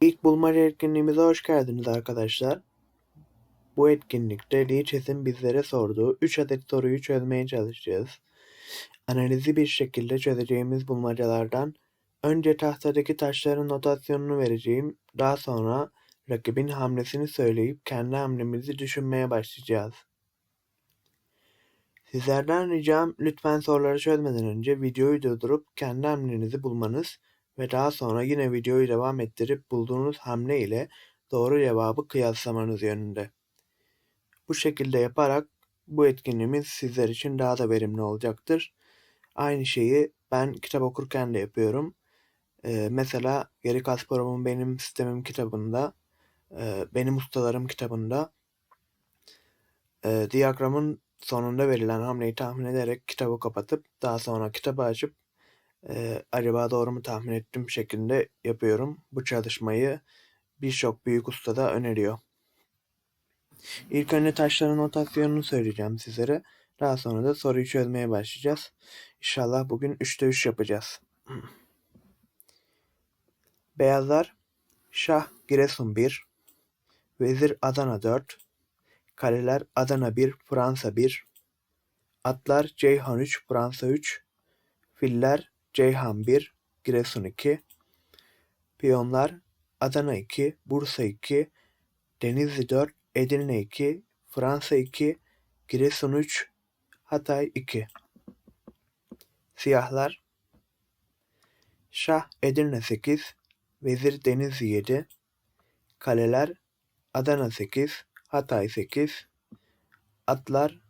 İlk bulmaca etkinliğimize hoş geldiniz arkadaşlar. Bu etkinlikte Lichess'in bizlere sorduğu 3 adet soruyu çözmeye çalışacağız. Analizi bir şekilde çözeceğimiz bulmacalardan önce tahtadaki taşların notasyonunu vereceğim. Daha sonra rakibin hamlesini söyleyip kendi hamlemizi düşünmeye başlayacağız. Sizlerden ricam lütfen soruları çözmeden önce videoyu durdurup kendi hamlenizi bulmanız ve daha sonra yine videoyu devam ettirip bulduğunuz hamle ile doğru cevabı kıyaslamanız yönünde. Bu şekilde yaparak bu etkinliğimiz sizler için daha da verimli olacaktır. Aynı şeyi ben kitap okurken de yapıyorum. Ee, mesela Geri Kasparov'un Benim Sistemim kitabında, e, Benim Ustalarım kitabında e, diyagramın sonunda verilen hamleyi tahmin ederek kitabı kapatıp daha sonra kitabı açıp e, acaba doğru mu tahmin ettim şeklinde yapıyorum. Bu çalışmayı birçok büyük usta da öneriyor. İlk önce taşların notasyonunu söyleyeceğim sizlere. Daha sonra da soruyu çözmeye başlayacağız. İnşallah bugün 3'te 3 yapacağız. Beyazlar Şah Giresun 1, Vezir Adana 4, Kaleler Adana 1, Fransa 1, Atlar Ceyhan 3, Fransa 3, Filler Ceyhan 1, Giresun 2, Piyonlar Adana 2, Bursa 2, Denizli 4, Edirne 2, Fransa 2, Giresun 3, Hatay 2. Siyahlar Şah Edirne 8, Vezir Denizli 7, Kaleler Adana 8, Hatay 8, Atlar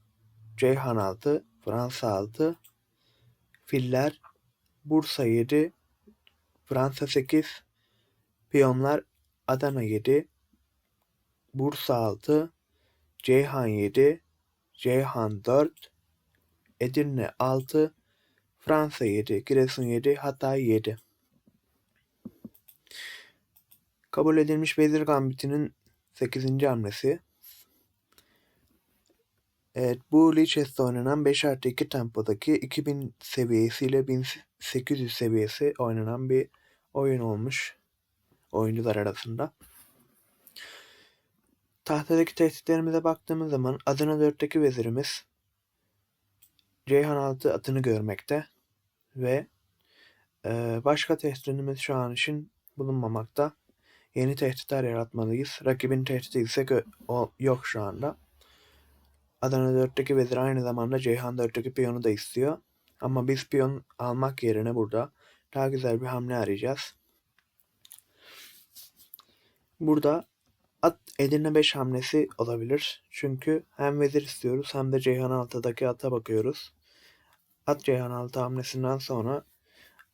Ceyhan 6, Fransa 6, Filler Bursa 7, Fransa 8, Piyonlar Adana 7, Bursa 6, Ceyhan 7, Ceyhan 4, Edirne 6, Fransa 7, Giresun 7, Hatay 7. Kabul edilmiş Vezir Gambiti'nin 8. hamlesi. Evet, bu Lichess'te oynanan 5 artı 2 tempodaki 2000 seviyesiyle 1800 seviyesi oynanan bir oyun olmuş oyuncular arasında. Tahtadaki tehditlerimize baktığımız zaman Adana 4'teki vezirimiz Ceyhan 6 atını görmekte ve e, başka tehditlerimiz şu an için bulunmamakta. Yeni tehditler yaratmalıyız. Rakibin tehdidi ise yok şu anda. Adana 4'teki vezir aynı zamanda Ceyhan 4'teki piyonu da istiyor. Ama biz piyon almak yerine burada daha güzel bir hamle arayacağız. Burada at Edirne 5 hamlesi olabilir. Çünkü hem vezir istiyoruz hem de Ceyhan 6'daki ata bakıyoruz. At Ceyhan 6 hamlesinden sonra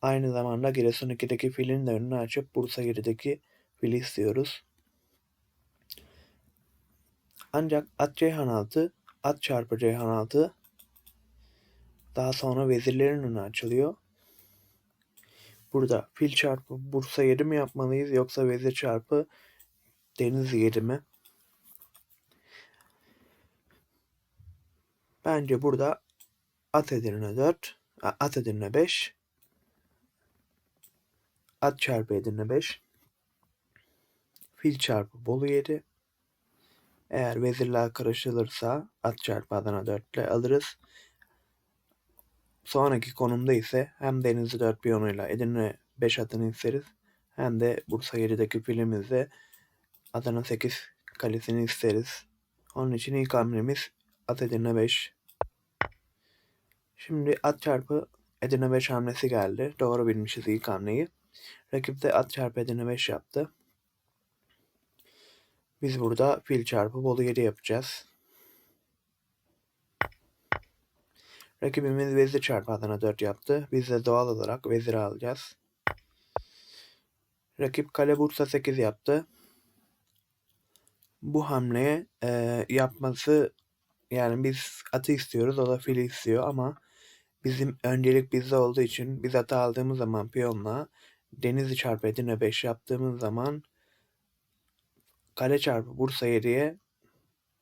aynı zamanda Giresun 2'deki filin de önünü açıp Bursa 7'deki fili istiyoruz. Ancak at Ceyhan 6 at çarpı Ceyhan 6 daha sonra vezirlerin önü açılıyor. Burada fil çarpı Bursa 7 mi yapmalıyız yoksa vezir çarpı Deniz 7 mi? Bence burada at Edirne 4, at Edirne 5, at çarpı Edirne 5, fil çarpı Bolu 7, eğer vezirler karışılırsa at çarpı Adana 4 ile alırız. Sonraki konumda ise hem Denizli 4 piyonuyla Edirne 5 atını isteriz. Hem de Bursa 7'deki filimizde Adana 8 kalesini isteriz. Onun için ilk hamlemiz at Edirne 5. Şimdi at çarpı Edirne 5 hamlesi geldi. Doğru bilmişiz ilk hamleyi. Rakip de at çarpı Edirne 5 yaptı. Biz burada fil çarpı bolu 7 yapacağız. Rakibimiz vezir çarpı Adana 4 yaptı. Biz de doğal olarak veziri alacağız. Rakip kale Bursa 8 yaptı. Bu hamleye e, yapması yani biz atı istiyoruz o da fili istiyor ama bizim öncelik bizde olduğu için biz atı aldığımız zaman piyonla Denizli çarpı Edirne 5 yaptığımız zaman Kale çarpı Bursa 7'ye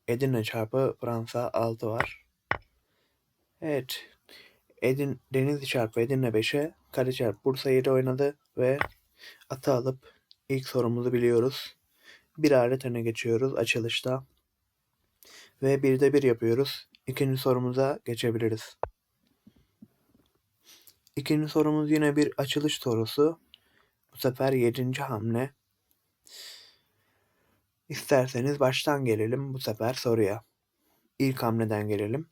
Edirne çarpı Fransa 6 var. Evet. Edin, Denizli çarpı Edirne 5'e Kale çarpı Bursa 7 oynadı ve atı alıp ilk sorumuzu biliyoruz. Bir alet öne geçiyoruz açılışta. Ve bir de bir yapıyoruz. İkinci sorumuza geçebiliriz. İkinci sorumuz yine bir açılış sorusu. Bu sefer yedinci hamle. İsterseniz baştan gelelim bu sefer soruya. İlk hamleden gelelim.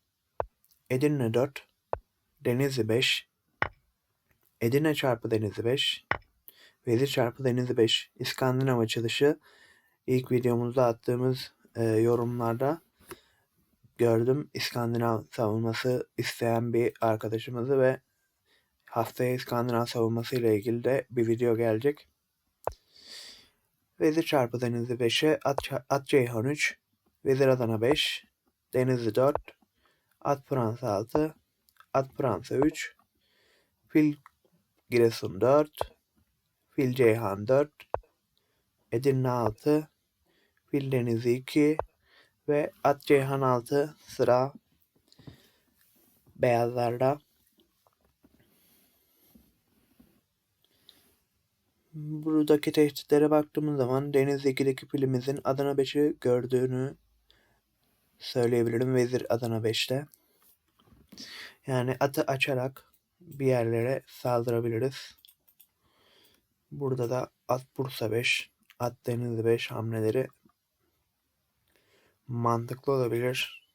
Edirne 4, Denizli 5, Edirne çarpı Denizli 5, Vezir çarpı Denizli 5 İskandinav açılışı ilk videomuzda attığımız e, yorumlarda gördüm. İskandinav savunması isteyen bir arkadaşımızı ve haftaya İskandinav savunması ile ilgili de bir video gelecek. Vezir çarpı Denizli 5'e at, at Ceyhan 3, Vezir Adana 5, Denizli 4, At Fransa 6, At Fransa 3, Fil Giresun 4, Fil Ceyhan 4, Edirne 6, Fil Denizli 2 ve At Ceyhan 6 sıra beyazlarda. Buradaki tehditlere baktığımız zaman Denizli 2'deki filimizin Adana 5'i gördüğünü söyleyebilirim. Vezir Adana 5'te. Yani atı açarak bir yerlere saldırabiliriz. Burada da at Bursa 5, at Denizli 5 hamleleri mantıklı olabilir.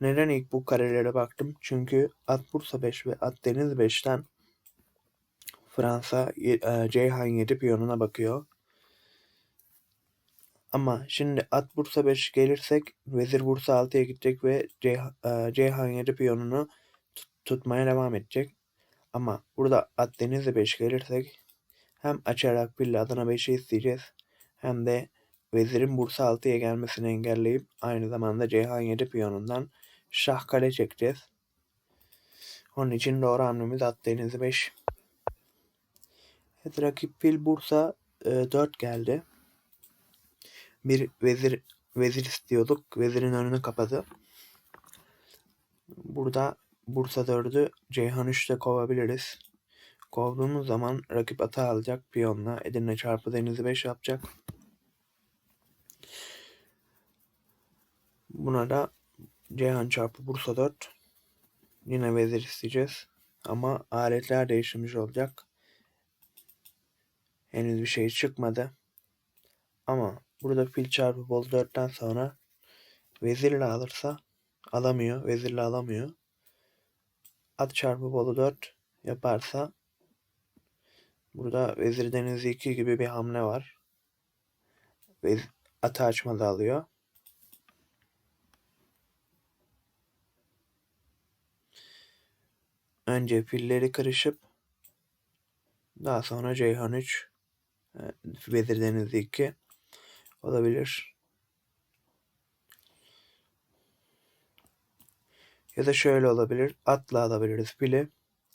Neden ilk bu karelere baktım? Çünkü at Bursa 5 ve at Denizli 5'ten Fransa e, Ceyhan 7 piyonuna bakıyor. Ama şimdi at Bursa 5 gelirsek Vezir Bursa 6'ya gidecek ve Ceyhan 7 piyonunu tutmaya devam edecek. Ama burada at Denizli 5 gelirsek hem açarak Pille Adana 5'i isteyeceğiz hem de Vezirin Bursa 6'ya gelmesini engelleyip aynı zamanda Ceyhan 7 piyonundan şah kale çekeceğiz. Onun için doğru hamlemiz at Denizli 5. Evet, rakip fil Bursa e, 4 geldi. Bir vezir vezir istiyorduk. Vezirin önünü kapadı. Burada Bursa 4'ü Ceyhan 3'te kovabiliriz. Kovduğumuz zaman rakip ata alacak piyonla. Edirne çarpı denizi 5 yapacak. Buna da Ceyhan çarpı Bursa 4. Yine vezir isteyeceğiz. Ama aletler değişmiş olacak. Henüz bir şey çıkmadı. Ama burada fil çarpı bol 4'ten sonra vezirle alırsa alamıyor. Vezirle alamıyor. At çarpı bolu 4 yaparsa burada vezir denizi 2 gibi bir hamle var. Ve atı açmadı alıyor. Önce filleri kırışıp daha sonra Ceyhan 3 e, Vezir Denizli 2 olabilir. Ya da şöyle olabilir. Atla alabiliriz fili.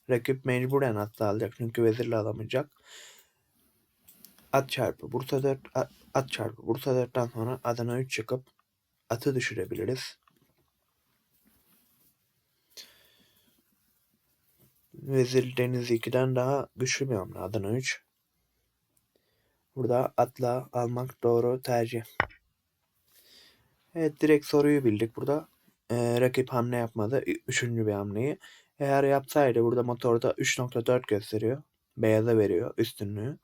Rakip mecburen atla alacak çünkü vezirle alamayacak. At çarpı Bursa 4 at, at çarpı Bursa 4'ten sonra Adana 3 çıkıp atı düşürebiliriz. Vezir Deniz 2'den daha güçlü bir hamle Adana 3. Burada atla almak doğru tercih. Evet direkt soruyu bildik burada. Ee, rakip hamle yapmadı. Üçüncü bir hamleyi. Eğer yapsaydı burada motorda 3.4 gösteriyor. Beyaza veriyor üstünlüğü.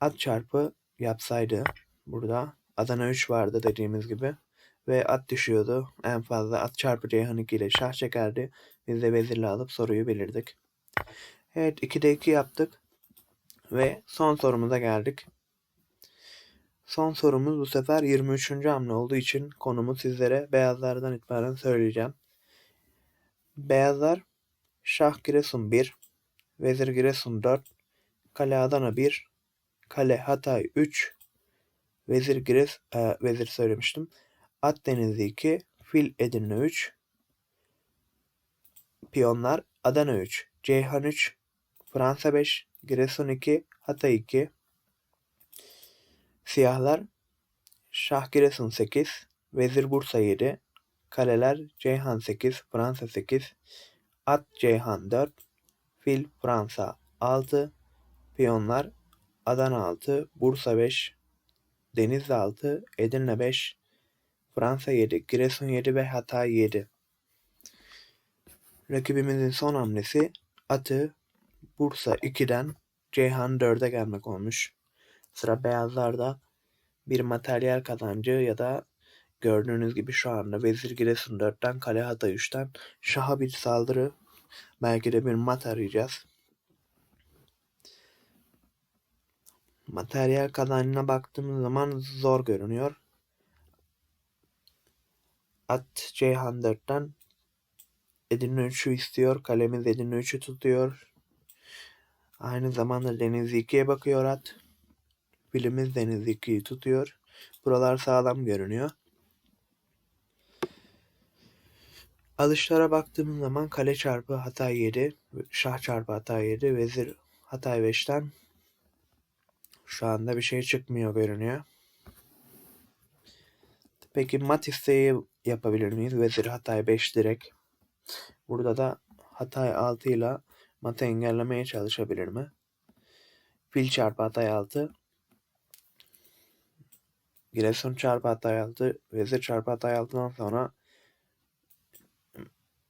At çarpı yapsaydı burada Adana 3 vardı dediğimiz gibi. Ve at düşüyordu. En fazla at çarpı Ceyhan 2 ile şah çekerdi. Biz de vezirle alıp soruyu belirdik. Evet 2'de 2 yaptık. Ve son sorumuza geldik. Son sorumuz bu sefer 23. hamle olduğu için konumu sizlere beyazlardan itibaren söyleyeceğim. Beyazlar Şah Giresun 1, Vezir Giresun 4, Kale Adana 1, Kale Hatay 3, Vezir Gires, e, Vezir söylemiştim. At Denizli 2, Fil Edirne 3, Piyonlar Adana 3, Ceyhan 3, Fransa 5, Giresun 2, Hatay 2. Siyahlar Şah Giresun 8, Vezir Bursa 7, Kaleler Ceyhan 8, Fransa 8, At Ceyhan 4, Fil Fransa 6, Piyonlar Adana 6, Bursa 5, Denizli 6, Edirne 5, Fransa 7, Giresun 7 ve Hatay 7. Rakibimizin son hamlesi atı Bursa 2'den Ceyhan 4'e gelmek olmuş. Sıra beyazlarda bir materyal kazancı ya da gördüğünüz gibi şu anda Vezir Giresun 4'ten Kale Hatay 3'ten Şah'a bir saldırı belki de bir mat arayacağız. Materyal kazancına baktığımız zaman zor görünüyor. At Ceyhan 4'ten Edirne 3'ü istiyor. Kalemiz Edirne 3'ü tutuyor. Aynı zamanda Deniz 2'ye bakıyor at. Filimiz Deniz 2'yi tutuyor. Buralar sağlam görünüyor. Alışlara baktığımız zaman kale çarpı Hatay 7, şah çarpı Hatay 7, vezir Hatay 5'ten şu anda bir şey çıkmıyor görünüyor. Peki mat isteği yapabilir miyiz? Vezir Hatay 5 direkt. Burada da Hatay 6 ile matı engellemeye çalışabilir mi? Fil çarpı Hatay 6. Giresun çarpı Hatay 6. Vezir çarpı Hatay 6'dan sonra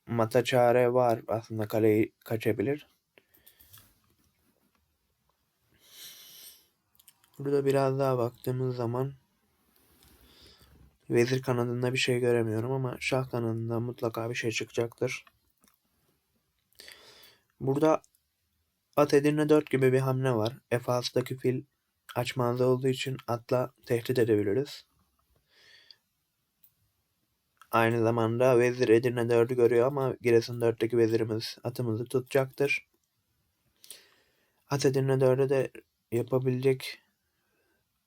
mata çare var. Aslında kaleyi kaçabilir. Burada biraz daha baktığımız zaman vezir kanadında bir şey göremiyorum ama şah kanadında mutlaka bir şey çıkacaktır. Burada at Edirne 4 gibi bir hamle var. F6'daki fil açmazda olduğu için atla tehdit edebiliriz. Aynı zamanda vezir Edirne 4'ü görüyor ama Giresun 4'teki vezirimiz atımızı tutacaktır. At Edirne 4'e de yapabilecek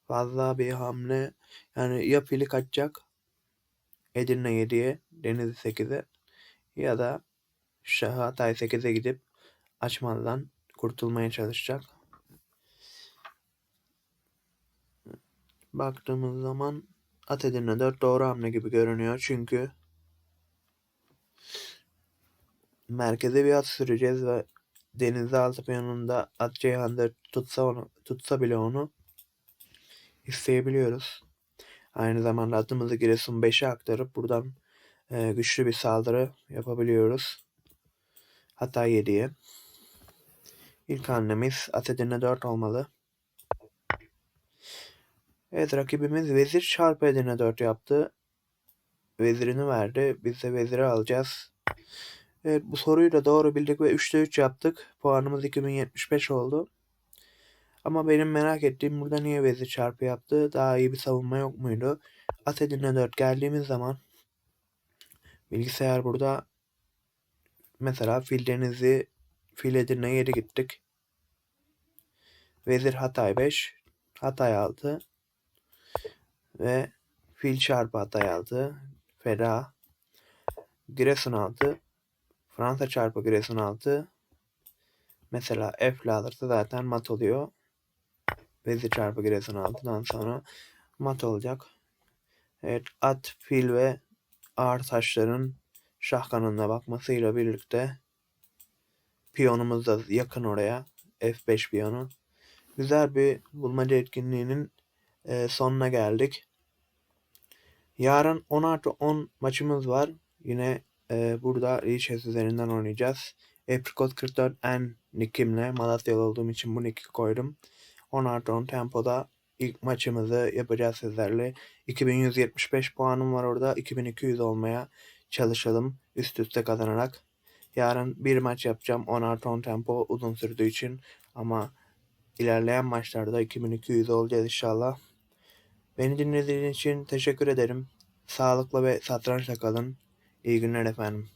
fazla bir hamle yani ya fili kaçacak Edirne 7'ye Denizli 8'e ya da Şah Hatay 8'e gidip açmadan kurtulmaya çalışacak. Baktığımız zaman at Edirne 4 doğru hamle gibi görünüyor çünkü merkeze bir at süreceğiz ve denizde altı piyonunda at Ceyhan 4 tutsa, onu, tutsa bile onu isteyebiliyoruz. Aynı zamanda atımızı Giresun 5'e aktarıp buradan e, güçlü bir saldırı yapabiliyoruz. Hatta 7'ye. İlk hamlemiz at Edirne 4 olmalı. Evet rakibimiz vezir çarpı Edirne 4 yaptı. Vezirini verdi. Biz de veziri alacağız. Evet bu soruyu da doğru bildik ve 3'te 3 yaptık. Puanımız 2075 oldu. Ama benim merak ettiğim burada niye vezir çarpı yaptı? Daha iyi bir savunma yok muydu? At Edirne 4 geldiğimiz zaman bilgisayar burada mesela fil denizi fil Edirne 7 gittik. Vezir Hatay 5, Hatay 6 ve fil çarpı Hatay 6, Feda, Giresun 6, Fransa çarpı Giresun 6, mesela F alırsa zaten mat oluyor. Vezir çarpı Giresun 6'dan sonra mat olacak. Evet at, fil ve ağır taşların şah kanalına bakmasıyla birlikte piyonumuz da yakın oraya. F5 piyonu. Güzel bir bulmaca etkinliğinin e, sonuna geldik. Yarın 10 artı 10 maçımız var. Yine e, burada Reaches üzerinden oynayacağız. Apricot 44N nickimle Malatyalı olduğum için bu nick'i koydum. 10 artı 10 tempoda ilk maçımızı yapacağız sizlerle. 2175 puanım var orada. 2200 olmaya çalışalım üst üste kazanarak. Yarın bir maç yapacağım 10 artı 10 tempo uzun sürdüğü için ama ilerleyen maçlarda 2200 olacağız inşallah. Beni dinlediğiniz için teşekkür ederim. Sağlıkla ve satrançla kalın. İyi günler efendim.